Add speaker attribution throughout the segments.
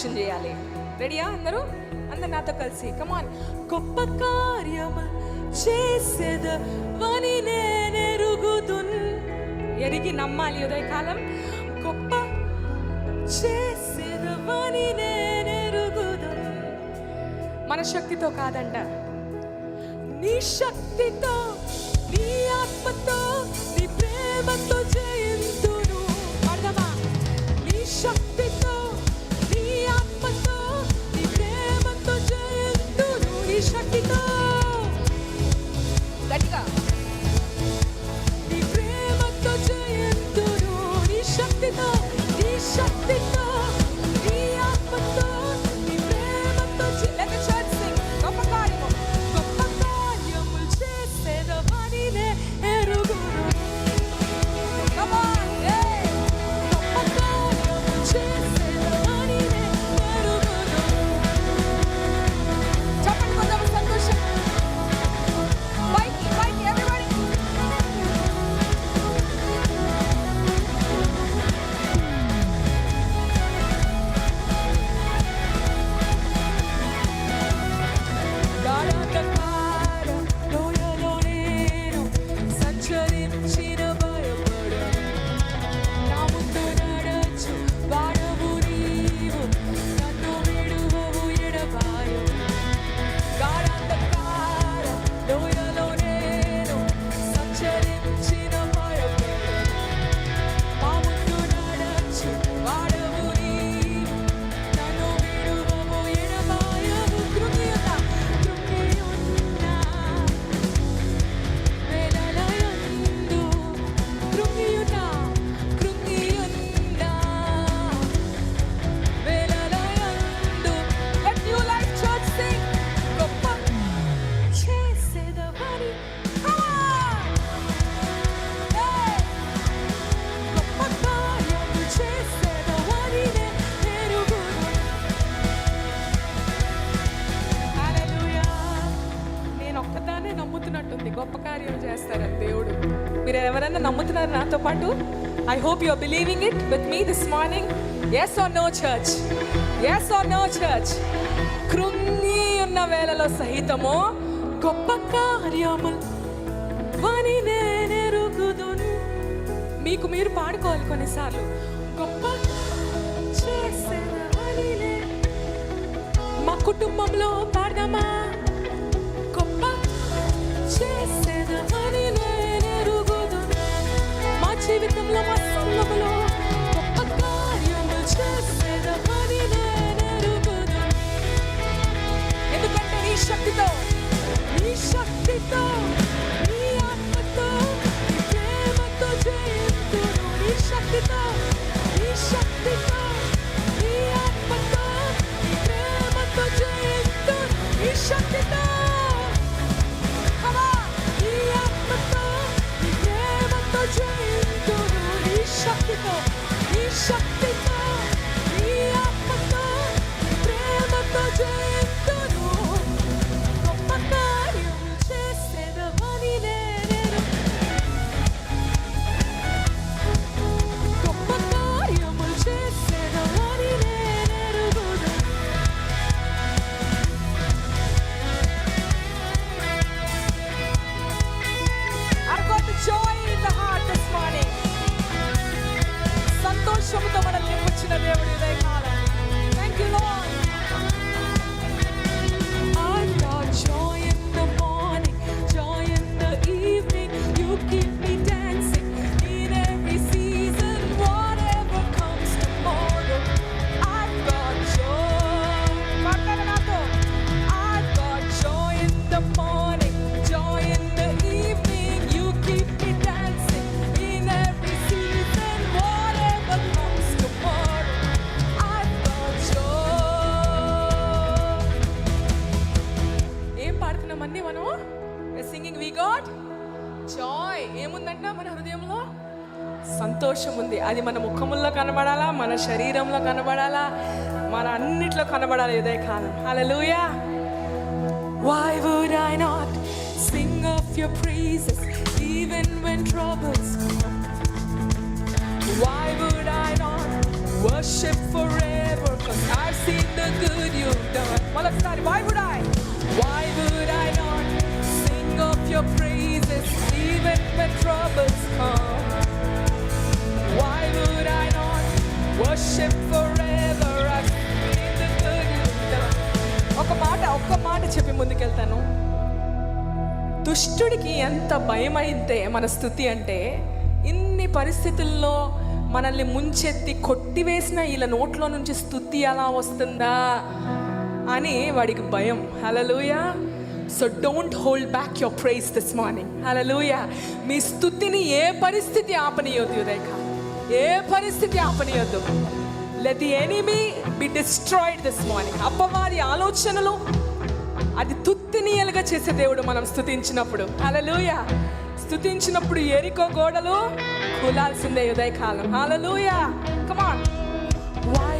Speaker 1: Action చేయాలి. రెడీయా అందరూ? అందరు నాతో కలిసి. కమాన్ గొప్ప కార్యం చేసేదని నేనెరుగుదున్. ఎరిగి నమ్మాలి ఉదయకాలం. గొప్ప చేసేదని నేనెరుగుదున్. మన శక్తితో కాదంట. నీ శక్తితో నీ ఆత్మతో ఒక్కదానే నమ్ముతున్నట్టుంది. గొప్ప కార్యం చేస్తారని దేవుడు. మీరు ఎవరైనా నమ్ముతున్నారు నాతో పాటు? I hope your believing it with me this morning yes or no church yes or no church కృంగి ఉన్న వేళలో సహితము? గొప్ప కార్యములు వాని నేనెరుగుదును. మీకు మీరు పాడుకోవాలి కొన్నిసార్లు. గొప్ప చేసే మా కుటుంబంలో పాడదామా? చేసేదవని నేనెరుగుదును. మా శక్తితో నీ శక్తితో సంతోషంతో మనల్ని నింపుచిన దేవుడు ఇదే కాలం థ్యాంక్ యూ లార్డ్ పాడుతున్నామన్నీ మనం సింగింగ్ వి గాడ్ జాయ్ ఏముందంట మన హృదయంలో సంతోషం ఉంది అది మన ముఖముల్లో కనబడాలా మన శరీరంలో కనబడాలా మన అన్నిట్లో కనబడాలి ఇదే కాలం హల్లెలూయా Why would I not sing of your praises even when troubles come? Why would I not worship forever, cause I've seen the good you've done. Malakstari, why would I? Your praises even when troubles come? Why would I not worship forever? I've seen the good ఒక మాట ఒక్క మాట చెప్పి ముందుకెళ్తాను దుష్టుడికి ఎంత భయమైతే మన స్థుతి అంటే ఇన్ని పరిస్థితుల్లో మనల్ని ముంచెత్తి కొట్టివేసిన వీళ్ళ నోట్లో నుంచి స్థుతి ఎలా వస్తుందా అని వాడికి భయం hallelujah so don't hold back your praise this morning hallelujah మీ స్థుతిని ఏ పరిస్థితి ఆపనీయొద్దు ఉదయక ఏ పరిస్థితి ఆపనీయొద్దు. Let the enemy be destroyed this morning Appavari ఆలోచనలు అది తుత్తినీయలుగా చేసే దేవుడు మనం స్థుతించినప్పుడు. హల్లెలూయా స్థుతించినప్పుడు ఎరికో గోడలు కూలాల్సిందే ఉదయకాలం. Hallelujah come on Why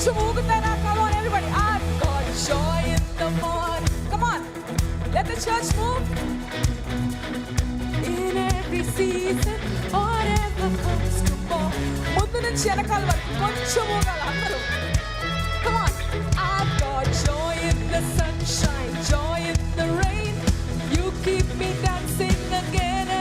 Speaker 1: So moving that out. Come on, everybody. I've got joy in the morning. Come on. Let the church move. In every season, whatever comes to fall. ముందు నుంచి వెనకాల వరకు కొంచెం ఊగాలి అందరూ Come on. I've got joy in the sunshine, joy in the rain. You keep me dancing again.